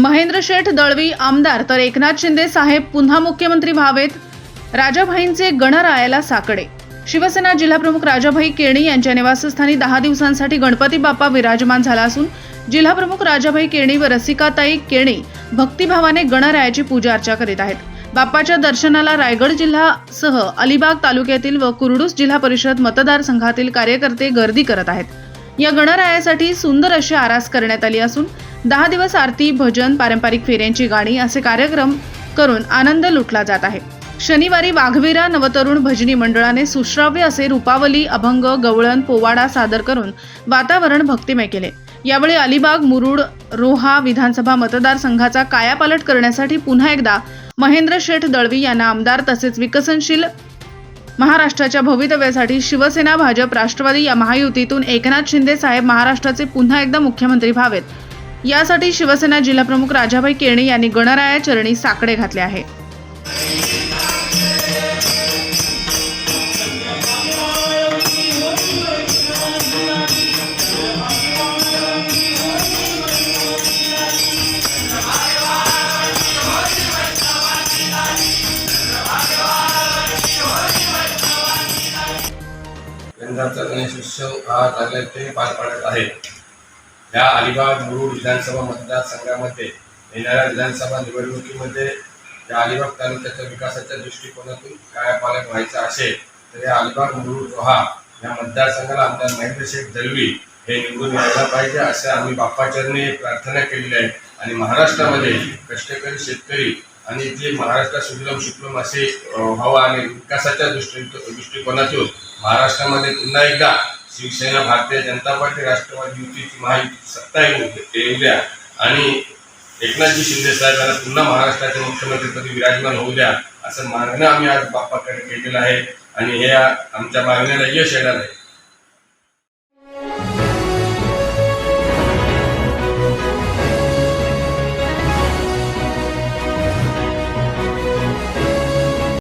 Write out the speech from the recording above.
महेंद्र शेठ दळवी आमदार तर एकनाथ शिंदे साहेब पुन्हा मुख्यमंत्री व्हावेत. राजाभाईंचे गणरायाला साकडे. शिवसेना जिल्हाप्रमुख राजाभाई केणी यांच्या निवासस्थानी दहा दिवसांसाठी गणपती बाप्पा विराजमान झाला असून जिल्हाप्रमुख राजाभाई केणी व रसिकाताई केणी भक्तिभावाने गणरायाची पूजा अर्चा करीत आहेत. बाप्पाच्या दर्शनाला रायगड जिल्हासह अलिबाग तालुक्यातील व कुरडूस जिल्हा परिषद मतदारसंघातील कार्यकर्ते गर्दी करत आहेत. या गणरायासाठी सुंदर अशी आरास करण्यात आली असून दहा दिवस आरती भजन पारंपरिक फेऱ्यांची गाणी असे कार्यक्रम करून आनंद लुटला जात आहे. शनिवारी वाघवीरा नवतरुण भजनी मंडळाने सुश्राव्य असे रूपावली अभंग गवळण पोवाडा सादर करून वातावरण भक्तिमय केले. यावेळी अलिबाग मुरुड रोहा विधानसभा मतदारसंघाचा कायापालट करण्यासाठी पुन्हा एकदा महेंद्र शेठ दळवी यांना आमदार तसेच विकसनशील महाराष्ट्राच्या भवितव्यासाठी शिवसेना भाजप राष्ट्रवादी या महायुतीतून एकनाथ शिंदे साहेब महाराष्ट्राचे पुन्हा एकदा मुख्यमंत्री व्हावेत. यासाठी शिवसेना जिल्हाप्रमुख राजाभाई केणे यांनी गणराया चरणी साकडे घातले आहे. यंदाचा गणेशोत्सव हा चांगल्या पार पाडत आहे. या अलिबाग मुरुड विधानसभा मतदारसंघामध्ये येणाऱ्या विधानसभा निवडणुकीमध्ये या अलिबाग तालुक्याच्या विकासाच्या दृष्टिकोनातून काय पालक व्हायचा असेल तर या अलिबाग मुरुड रोहा या मतदारसंघाला आमदार महेंद्र शेख दलवी हे निवडून यायला पाहिजे असे आम्ही बाप्पाचरणी प्रार्थना केलेली आहे. आणि महाराष्ट्रामध्ये कष्टकरी शेतकरी आणि जे महाराष्ट्र सुजलम शुक्लम असे अ, व्हावं आणि विकासाच्या दृष्टी दृष्टिकोनातून महाराष्ट्रामध्ये पुन्हा एकदा शिवसेना भारतीय जनता पार्टी राष्ट्रवादी युतीची महायुती सत्ता येऊ द्या. आणि एकनाथजी शिंदे साहेबांना पुन्हा महाराष्ट्राच्या मुख्यमंत्रीपदी विराजमान होऊ द्या असं मागणं आम्ही आज बाप्पाकडे केलेलं आहे. आणि हे आमच्या मागण्याला यश येणार आहे.